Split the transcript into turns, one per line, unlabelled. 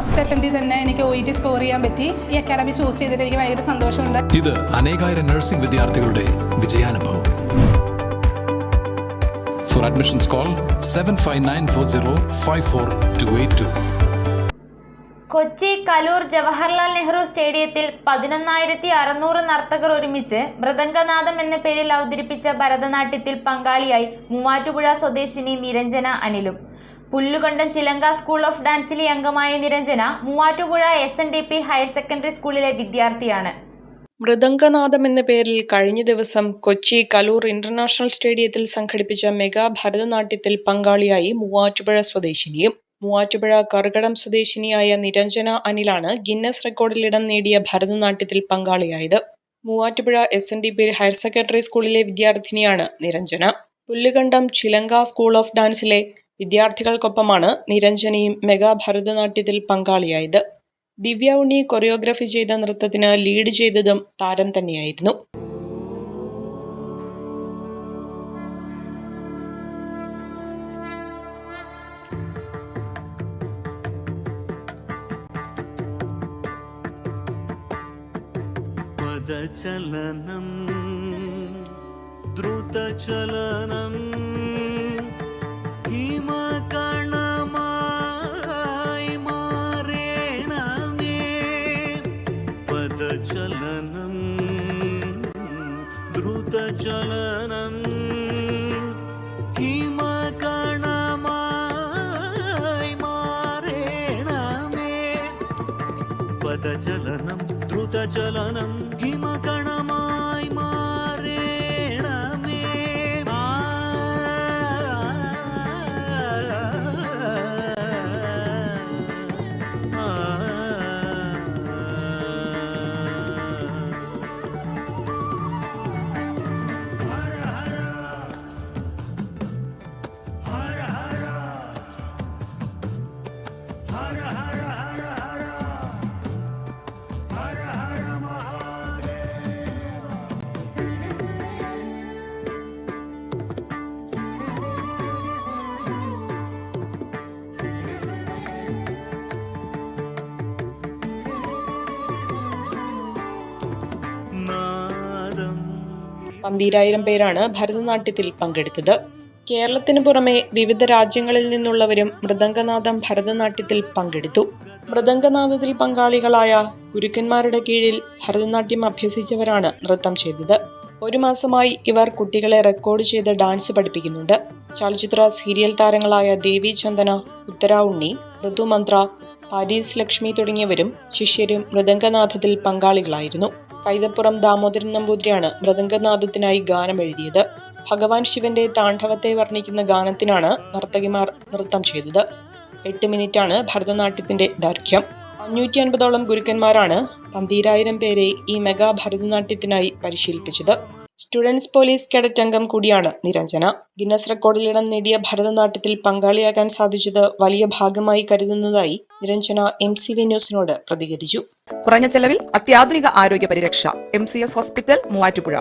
First അറ്റംപ്റ്റിൽ തന്നെ എനിക്ക് O E T score ചെയ്യാൻ പറ്റി. ഈ അക്കാഡമി ചൂസ് ചെയ്തിട്ട് എനിക്ക് ഭയങ്കര സന്തോഷമുണ്ട്.
ഇത് അനേകായിരം നഴ്സിംഗ് വിദ്യാർത്ഥികളുടെ വിജയാനുഭവം. For admissions call seven five nine four zero five four two eight two
Kochi Kaloor Jawaharlal Nehru സ്റ്റേഡിയത്തിൽ പതിനൊന്നായിരത്തി അറുന്നൂറ് നർത്തകർ ഒരുമിച്ച് മൃദംഗനാഥം എന്ന പേരിൽ അവതരിപ്പിച്ച ഭരതനാട്യത്തിൽ പങ്കാളിയായി മൂവാറ്റുപുഴ സ്വദേശിനി നിരഞ്ജന അനിലും. പുല്ലുകണ്ടം ചിലങ്ക സ്കൂൾ ഓഫ് ഡാൻസിലെ അംഗമായ Niranjana Muvattupuzha S N D P higher secondary സ്കൂളിലെ വിദ്യാർത്ഥിയാണ്.
മൃദംഗനാഥം എന്ന പേരിൽ കഴിഞ്ഞ ദിവസം കൊച്ചി കലൂർ ഇന്റർനാഷണൽ സ്റ്റേഡിയത്തിൽ സംഘടിപ്പിച്ച മെഗാ ഭരതനാട്യത്തിൽ പങ്കാളിയായി മൂവാറ്റുപുഴ സ്വദേശിനിയും മൂവാറ്റുപുഴ കറുകടം സ്വദേശിനിയായ നിരഞ്ജന അനിലാണ് ഗിന്നസ് റെക്കോർഡിൽ ഇടം നേടിയ ഭരതനാട്യത്തിൽ പങ്കാളിയായത്. Muvattupuzha S N D P higher secondary സ്കൂളിലെ വിദ്യാർത്ഥിനിയാണ് നിരഞ്ജന. പുല്ലുകണ്ടം ചിലങ്ക സ്കൂൾ ഓഫ് ഡാൻസിലെ വിദ്യാർത്ഥികൾക്കൊപ്പമാണ് നിരഞ്ജനയും മെഗാ ഭരതനാട്യത്തിൽ പങ്കാളിയായത്. ദിവ്യ ഉണ്ണി കൊറിയോഗ്രഫി ചെയ്ത നൃത്തത്തിന് ലീഡ് ചെയ്തതും താരം തന്നെയായിരുന്നു.
പദചലനം ദ്രുതചലനം मुक्तचलनम् किमकणमाय मारेण मे पदचलनं द्रुतचलनं किमकणमा
പന്തീരായിരം പേരാണ് ഭരതനാട്യത്തിൽ പങ്കെടുത്തത്. കേരളത്തിന് പുറമെ വിവിധ രാജ്യങ്ങളിൽ നിന്നുള്ളവരും മൃദംഗനാഥം ഭരതനാട്യത്തിൽ പങ്കെടുത്തു. മൃദംഗനാഥത്തിൽ പങ്കാളികളായ ഗുരുക്കന്മാരുടെ കീഴിൽ ഭരതനാട്യം അഭ്യസിച്ചവരാണ് നൃത്തം ചെയ്തത്. ഒരു മാസമായി ഇവർ കുട്ടികളെ റെക്കോർഡ് ചെയ്ത് ഡാൻസ് പഠിപ്പിക്കുന്നുണ്ട്. ചലച്ചിത്ര സീരിയൽ താരങ്ങളായ ദേവി ചന്ദന ഉത്തര ഉണ്ണി ഋതുമന്ത്ര പാരീസ് ലക്ഷ്മി തുടങ്ങിയവരും ശിഷ്യരും മൃദംഗനാഥത്തിൽ പങ്കാളികളായിരുന്നു. കൈതപ്പുറം ദാമോദരൻ നമ്പൂതിരിയാണ് മൃദംഗനാഥത്തിനായി ഗാനം എഴുതിയത് ഭഗവാൻ ശിവന്റെ താണ്ഡവത്തെ വർണിക്കുന്ന ഗാനത്തിനാണ് നർത്തകിമാർ നൃത്തം ചെയ്തത്. എട്ട് മിനിറ്റാണ് ഭരതനാട്യത്തിന്റെ ദൈർഘ്യം. അഞ്ഞൂറ്റി അൻപതോളം ഗുരുക്കന്മാരാണ് പന്തീരായിരം പേരെ ഈ മെഗാ ഭരതനാട്യത്തിനായി പരിശീലിപ്പിച്ചത്. സ്റ്റുഡൻസ് പോലീസ് കേഡറ്റ് അംഗം കൂടിയാണ് നിരഞ്ജന. ഗിന്നസ് റെക്കോർഡിൽ ഇടം നേടിയ ഭരതനാട്യത്തിൽ പങ്കാളിയാകാൻ സാധിച്ചത് വലിയ ഭാഗമായി കരുതുന്നതായി നിരഞ്ജന എം സി വി ന്യൂസിനോട് പ്രതികരിച്ചു.
കുറഞ്ഞ ചെലവിൽ അത്യാധുനിക ആരോഗ്യ പരിരക്ഷ M C S hospital Muvattupuzha.